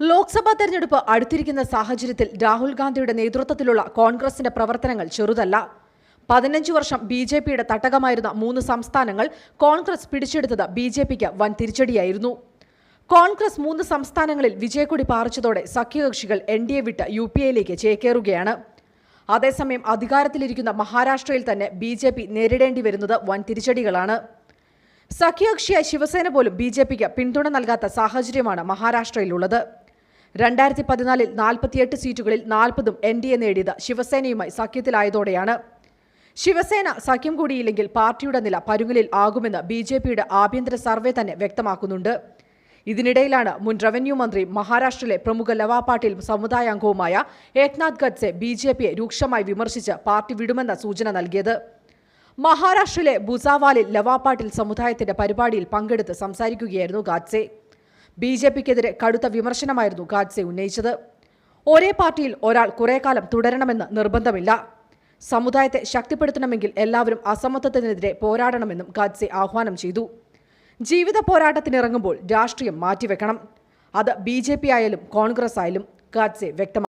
ലോക്സഭാ തെരഞ്ഞെടുപ്പ് അടുത്തിരിക്കുന്ന സാഹചര്യത്തിൽ രാഹുൽ ഗാന്ധിയുടെ നേതൃത്വത്തിലുള്ള കോൺഗ്രസിന്റെ പ്രവർത്തനങ്ങൾ ചെറുതല്ല. പതിനഞ്ച് വർഷം ബി ജെ പിയുടെ തട്ടകമായിരുന്ന മൂന്ന് സംസ്ഥാനങ്ങൾ കോൺഗ്രസ് പിടിച്ചെടുത്തത് ബി ജെ പിക്ക് വൻ തിരിച്ചടിയായിരുന്നു. കോൺഗ്രസ് മൂന്ന് സംസ്ഥാനങ്ങളിൽ വിജയക്കൊടി പാറിച്ചതോടെ സഖ്യകക്ഷികൾ എൻ ഡി എ വിട്ട് യു പി എയിലേക്ക് ചേക്കേറുകയാണ്. അതേസമയം അധികാരത്തിലിരിക്കുന്ന മഹാരാഷ്ട്രയിൽ തന്നെ ബി ജെ പി നേരിടേണ്ടി വരുന്നത് വൻ തിരിച്ചടികളാണ്. സഖ്യകക്ഷിയായ ശിവസേന പോലും ബി ജെ പിക്ക് പിന്തുണ നൽകാത്ത സാഹചര്യമാണ് മഹാരാഷ്ട്രയിലുള്ളത്. രണ്ടായിരത്തി പതിനാലിൽ നാൽപ്പത്തിയെട്ട് സീറ്റുകളിൽ നാൽപ്പതും എൻ ഡി എ നേടിയത് ശിവസേനയുമായി സഖ്യത്തിലായതോടെയാണ്. ശിവസേന സഖ്യം കൂടിയില്ലെങ്കിൽ പാർട്ടിയുടെ നില പരുങ്ങലിൽ ആകുമെന്ന് ബി ജെ പിയുടെ ആഭ്യന്തര സർവേ തന്നെ വ്യക്തമാക്കുന്നുണ്ട്. ഇതിനിടയിലാണ് മുൻ റവന്യൂ മന്ത്രി മഹാരാഷ്ട്രയിലെ പ്രമുഖ ലവാ പാട്ടീൽ സമുദായാംഗവുമായ ഏക്നാഥ് ഗഡ്സെ ബി ജെ പിയെ രൂക്ഷമായി വിമർശിച്ച് പാർട്ടി വിടുമെന്ന സൂചന നൽകിയത്. മഹാരാഷ്ട്രയിലെ ബുസാവാലിൽ ലവാ പാട്ടീൽ സമുദായത്തിന്റെ പരിപാടിയിൽ പങ്കെടുത്ത് സംസാരിക്കുകയായിരുന്നു ഗാഡ്സെ. ബി ജെ പിക്കെതിരെ കടുത്ത വിമർശനമായിരുന്നു ഗാഡ്സെ ഉന്നയിച്ചത്. ഒരേ പാർട്ടിയിൽ ഒരാൾ കുറെ കാലം തുടരണമെന്ന് നിർബന്ധമില്ല. സമുദായത്തെ ശക്തിപ്പെടുത്തണമെങ്കിൽ എല്ലാവരും അസമത്വത്തിനെതിരെ പോരാടണമെന്നും ഗാഡ്സെ ആഹ്വാനം ചെയ്തു. ജീവിത പോരാട്ടത്തിനിറങ്ങുമ്പോൾ രാഷ്ട്രീയം മാറ്റിവെക്കണം. അത് ബി ജെ പി ആയാലും കോൺഗ്രസ് ആയാലും ഗാഡ്സെ വ്യക്തമാക്കി.